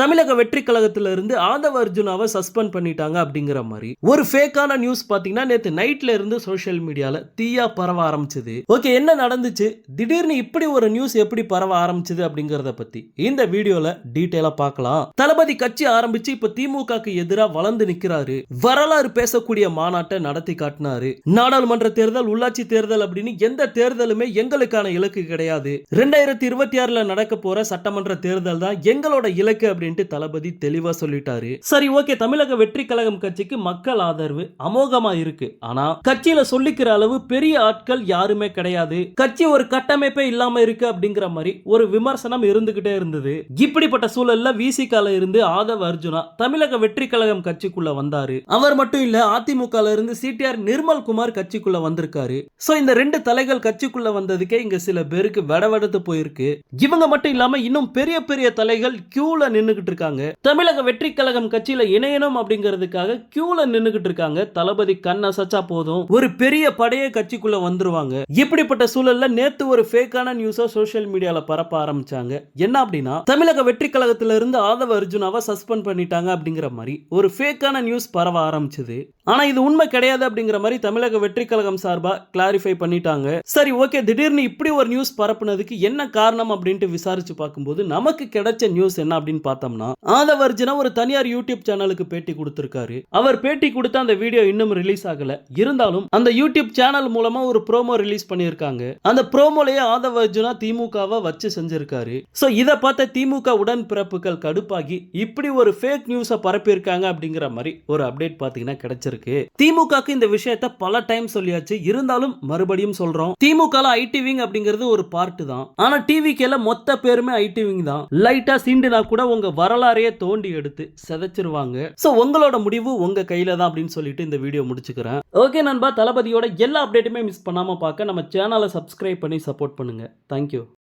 தமிழக வெற்றி கழகத்துல இருந்து ஆதவ அர்ஜுனாவை சஸ்பெண்ட் பண்ணிட்டாங்க அப்படிங்கிற மாதிரி. ஒரு ஃபேக்கான நியூஸ் பாத்தீங்கன்னா நேத்து நைட்ல இருந்து சோஷியல் மீடியால தீயா பரவ ஆரம்பிச்சது. ஓகே என்ன நடந்துச்சு? திடீர்னு இப்படி ஒரு நியூஸ் எப்படி பரவ ஆரம்பிச்சது அப்படிங்கறத பத்தி. இந்த வீடியோல டீட்டெயிலா பார்க்கலாம் தளபதி கட்சி ஆரம்பிச்சு இப்ப திமுகக்கு எதிராக வளர்ந்து நிக்கிறாரு. வரலாறு பேசக்கூடிய மாநாட்டை நடத்தி காட்டினாரு. நாடாளுமன்ற தேர்தல் உள்ளாட்சி தேர்தல் அப்படின்னு எந்த தேர்தலுமே எங்களுக்கான இலக்கு கிடையாது. ரெண்டாயிரத்தி இருபத்தி ஆறுல நடக்க போற சட்டமன்ற தேர்தல் தான் எங்களோட இலக்கு அப்படின்ட்டு தளபதி தெளிவா சொல்லிட்டாரு. சரி ஓகே தமிழக வெற்றி கழகம் கட்சிக்கு மக்கள் ஆதரவு அமோகமா இருக்கு. ஆனா கட்சியில சொல்லிக்கிற அளவு பெரிய ஆட்கள் யாருமே கிடையாது. கட்சி ஒரு கட்டமைப்பே இல்லாம இருக்கு அப்படிங்கிற மாதிரி ஒரு விமர்சனம் இருந்துகிட்டே இருந்தது. இப்படிப்பட்ட சூழல்ல விசிகால இருந்து ஆதவ அர்ஜுனா தமிழக வெற்றி கழகம் கட்சிக்குள்ள வந்தாரு. அவர் மட்டும் இல்ல அதிமுக இருந்து சிடிஆர் நிர்மல் குமார் கட்சிக்குள்ள வந்திருக்காரு. சோ இந்த ரெண்டு தலைகள் கட்சிக்குள்ள வந்ததுக்கே இங்க சில பேருக்கு வெடவெடுத்து போயிருக்கு. இவங்க மட்டும் இல்லாம இன்னும் பெரிய பெரிய தலைகள் கியூல நின்னுகிட்டு இருக்காங்க. தமிழக வெற்றி கழகம் கட்சியில இணையணும் அப்படிங்கிறதுக்காக கியூல நின்னுகிட்டு இருக்காங்க. தளபதி கண் சச்சா போதும். ஒரு பெரிய படையே கட்சிக்குள்ள வந்துருவாங்க. இப்படிப்பட்ட சூழல்ல நேத்து ஒரு ஃபேக்கான நியூஸா சோஷியல் மீடியால பரப்ப ஆரம்பிச்சாங்க. என்ன அப்படின்னா தமிழக வெற்றி கழகத்துல இருந்து ஆதவ அர்ஜுனாவை சஸ்பெண்ட் பண்ணிட்டாங்க அப்படிங்கிற மாதிரி ஒரு ஃபேக்கான நியூஸ் பரவ ஆரம்பிச்சது. ஆனா இது உண்மை கிடையாது அப்படிங்கிற மாதிரி தமிழக வெற்றி கழகம் சார்பா கிளாரிஃபை பண்ணிட்டாங்க. சரி ஓகே திடீர்னு இப்படி ஒரு நியூஸ் பரப்புனதுக்கு என்ன காரணம் அப்படின்ட்டு விசாரிச்சு பார்க்கும்போது நமக்கு கிடைச்ச நியூஸ் என்ன அப்படின்னு பார்த்தோம்னா ஆதவர்ஜனா ஒரு தனியார் யூடியூப் சேனலுக்கு பேட்டி கொடுத்திருக்காரு. அவர் பேட்டி கொடுத்த அந்த வீடியோ இன்னும் ரிலீஸ் ஆகல. இருந்தாலும் அந்த யூடியூப் சேனல் மூலமா ஒரு ப்ரோமோ ரிலீஸ் பண்ணியிருக்காங்க. அந்த ப்ரோமோலயே ஆதவர்ஜுனா திமுகவை வச்சு செஞ்சிருக்காரு. சோ இதை பார்த்த திமுக உடன் பிறப்புகள் கடுப்பாகி இப்படி ஒரு ஃபேக் நியூஸை பரப்பியிருக்காங்க அப்படிங்கிற மாதிரி ஒரு அப்டேட் பாத்தீங்கன்னா கிடைச்சிருக்கு. திமுகக்கு இந்த விஷயத்த பல டைம் சொல்லியாச்சு. இருந்தாலும் மறுபடியும் சொல்றோம். திமுக ஐடி விங் அப்படிங்கிறது ஒரு பார்ட் தான். ஆனா டிவிக்கேல மொத்த பேருமே ஐடி விங் தான். லைட்டா சீண்டுனா கூட உங்க வரலாறையே தோண்டி எடுத்து செதைச்சிருவாங்க. சோ உங்களோட முடிவு உங்க கையில தான் அப்படின்னு சொல்லிட்டு இந்த வீடியோ முடிச்சுக்கிறேன். ஓகே நண்பா தளபதியோட எல்லா அப்டேட்டுமே மிஸ் பண்ணாம பார்க்க நம்ம சேனலை சப்ஸ்கிரைப் பண்ணி சப்போர்ட் பண்ணுங்க. தேங்க்யூ